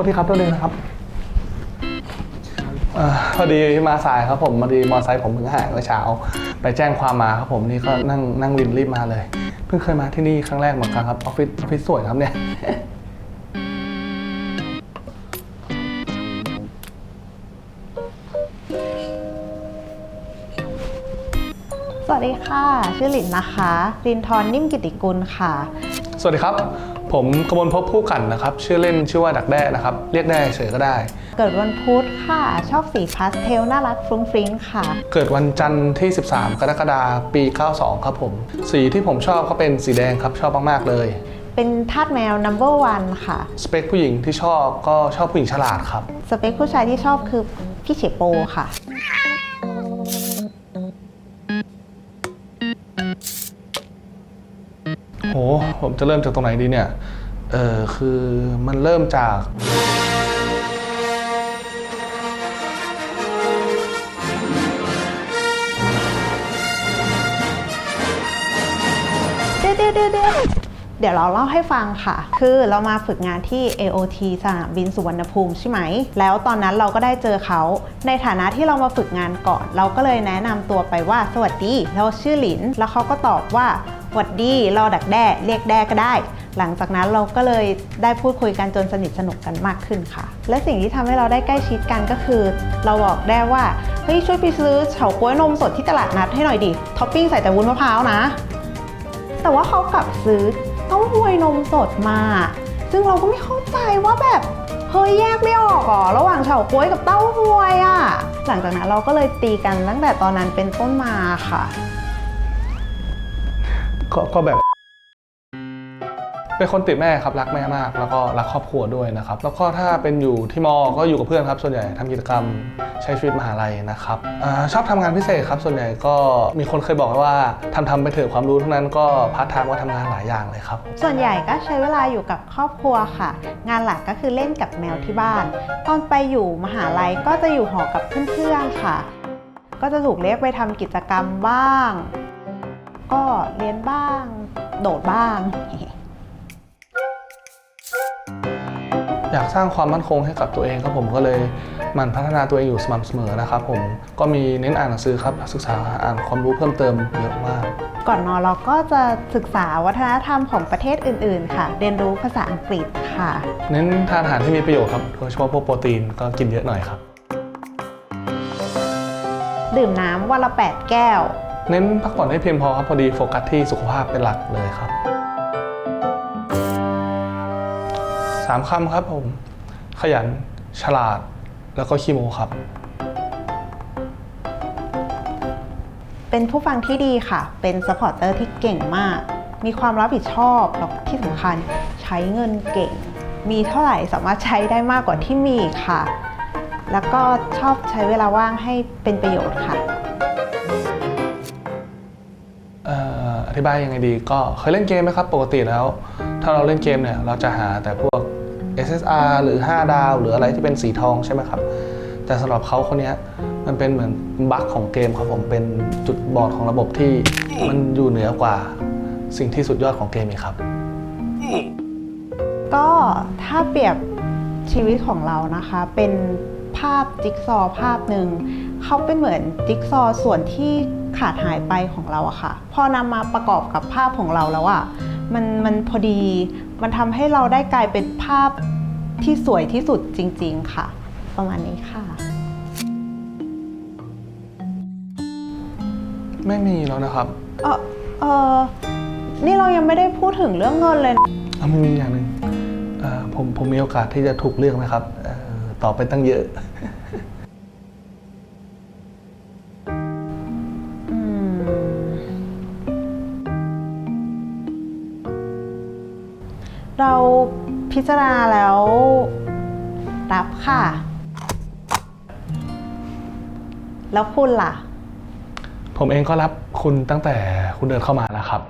ษทีครับตัวเองนะครับเอ่อพอดีมาสายครับผมพอดีมอเตอร์ไซค์ผมเพิ่งหายเมื่อเช้า ไปแจ้งความมาครับผมนี่ก็นั่งนั่งวินรีบมาเลย เพิ่งเคยมาที่นี่ครั้งแรกเหมือนกันครับออฟฟิศออฟฟิศสวยครับเนี่ย สวัสดีค่ะ ชื่อหลินนะคะ ลินทรนิ่มกิติกุลค่ะ สวัสดีครับ ผมกมลภพผู้กันนะครับ ชื่อเล่นชื่อว่าดักแด้นะครับ เรียกได้เฉยก็ได้ เกิดวันพุธค่ะ ชอบสีพาสเทลน่ารักฟรุ้งฟริ้งค่ะ เกิดวันจันทร์ที่ 13 กรกฎาคมปี 92 ครับผม สีที่ผมชอบก็เป็นสีแดงครับ ชอบมากๆเลย เป็นทาสแมว number one ค่ะ สเปคผู้หญิงที่ชอบก็ชอบผู้หญิงฉลาดครับ สเปคผู้ชายที่ชอบคือพี่เฉโปค่ะ โห ผมจะเริ่มจากตรงไหนดีเนี่ย เออคือมันเริ่มจาก เดี๋ยวเดี๋ยวเดี๋ยวเดี๋ยวเดี๋ยวเราเล่าให้ฟังค่ะ คือเรามาฝึกงานที่ AOT สนามบินสุวรรณภูมิใช่ไหม แล้วตอนนั้นเราก็ได้เจอเขา ในฐานะที่เรามาฝึกงานก่อน เราก็เลยแนะนำตัวไปว่า สวัสดี เราชื่อหลิน แล้วเขาก็ตอบว่า วัสดีเราดักแด้เรียกแด้ก็ได้ หลังจากนั้นเราก็เลยได้พูดคุยกันจนสนิทสนุกกันมากขึ้นค่ะ และสิ่งที่ทำให้เราได้ใกล้ชิดกันก็คือ เราบอกได้ว่าเฮ้ยช่วยไปซื้อเฉาก๊วยนมสดที่ตลาดนัดให้หน่อยดิท็อปปิ้งใส่แต่วุ้นมะพร้าวนะ แต่ว่าเขากลับซื้อเต้าหวยนมสดมา ซึ่งเราก็ไม่เข้าใจว่าแบบเฮ้ยแยกไม่ออกหรอระหว่างเฉาก๊วยกับเต้าหวยอะ่ะ หลังจากนั้นเราก็เลยตีกันตั้งแต่ตอนนั้นเป็นต้นมาค่ะ ก็ก็แบบ เป็นคนติดแม่ครับรักแม่มาก แล้วก็รักครอบครัวด้วยนะครับ แล้วก็ถ้าเป็นอยู่ที่มอก็อยู่กับเพื่อนครับ ส่วนใหญ่ทำกิจกรรมใช้ชีวิตมหาลัยนะครับอาชอบทำงานพิเศษครับ ส่วนใหญ่ก็มีคนเคยบอกไว้ว่าทำทำไปเถอะความรู้ทั้งนั้นก็พาร์ทไทม์ก็ทำงานหลายอย่างเลยครับ ส่วนใหญ่ก็ใช้เวลาอยู่กับครอบครัวค่ะ งานหลักก็คือเล่นกับแมวที่บ้าน ตอนไปอยู่มหาลัยก็จะอยู่หอกับเพื่อนๆค่ะ ก็จะถูกเรียกไปทำกิจกรรมบ้าง ก็เรียนบ้าง โดดบ้าง อยากสร้างความมั่นคงให้กับตัวเองครับผมก็เลยหมันพัฒนาตัวเองอยู่สม่ำเสมอนะครับผมก็มีเน้นอ่านหนังสือครับศึกษาอ่านความรู้เพิ่มเติมเยอะมาก ก่อนนอนเราก็จะศึกษาวัฒนธรรมของประเทศอื่น ๆ ค่ะ เรียนรู้ภาษาอังกฤษค่ะ เน้นทานอาหารที่มีประโยชน์ครับโดยเฉพาะพวกโปรตีนก็กินเยอะหน่อยครับ ดื่มน้ำวันละ 8 แก้ว เน้นพักผ่อนให้เพียงพอครับพอดีโฟกัสที่สุขภาพเป็นหลักเลยครับสามคำครับผม ขยัน ฉลาด แล้วก็ขี้โมครับ เป็นผู้ฟังที่ดีค่ะ เป็นสปอร์เตอร์ที่เก่งมาก มีความรับผิดชอบแล้วที่สำคัญใช้เงินเก่ง มีเท่าไหร่สามารถใช้ได้มากกว่าที่มีค่ะ แล้วก็ชอบใช้เวลาว่างให้เป็นประโยชน์ค่ะ ธิบายยังไงดี ก็เคยเล่นเกมไหมครับปกติแล้ว ถ้าเราเล่นเกมเนี่ยเราจะหาแต่พวก SSR หรือ 5 ดาว หรืออะไรที่เป็นสีทองใช่ไหมครับ แต่สำหรับเขาคนนี้มันเป็นเหมือนบั๊กของเกมครับผมเป็นจุดบอดของระบบที่มันอยู่เหนือกว่า สิ่งที่สุดยอดของเกมอีกครับ ก็ถ้าเปรียบชีวิตของเรานะคะ เป็นภาพจิ๊กซอว์ภาพหนึ่งเขาเป็นเหมือนจิ๊กซอว์ส่วนที่ ขาดหายไปของเราอะค่ะ พอนำมาประกอบกับภาพของเราแล้วอะมันมันพอดีมันทำให้เราได้กลายเป็นภาพที่สวยที่สุดจริง ๆ ค่ะ ประมาณนี้ค่ะ ไม่มีแล้วนะครับเออเออนี่เรายังไม่ได้พูดถึงเรื่องเงินเลยนะอะมันมีอย่างหนึ่งเอ่อผมผมมีโอกาสที่จะถูกเลือกไหมครับเอ่อตอบไปตั้งเยอะ เราพิจารณาแล้ว รับค่ะ แล้วคุณล่ะ ผมเองก็รับคุณตั้งแต่คุณเดินเข้ามาแล้วครับ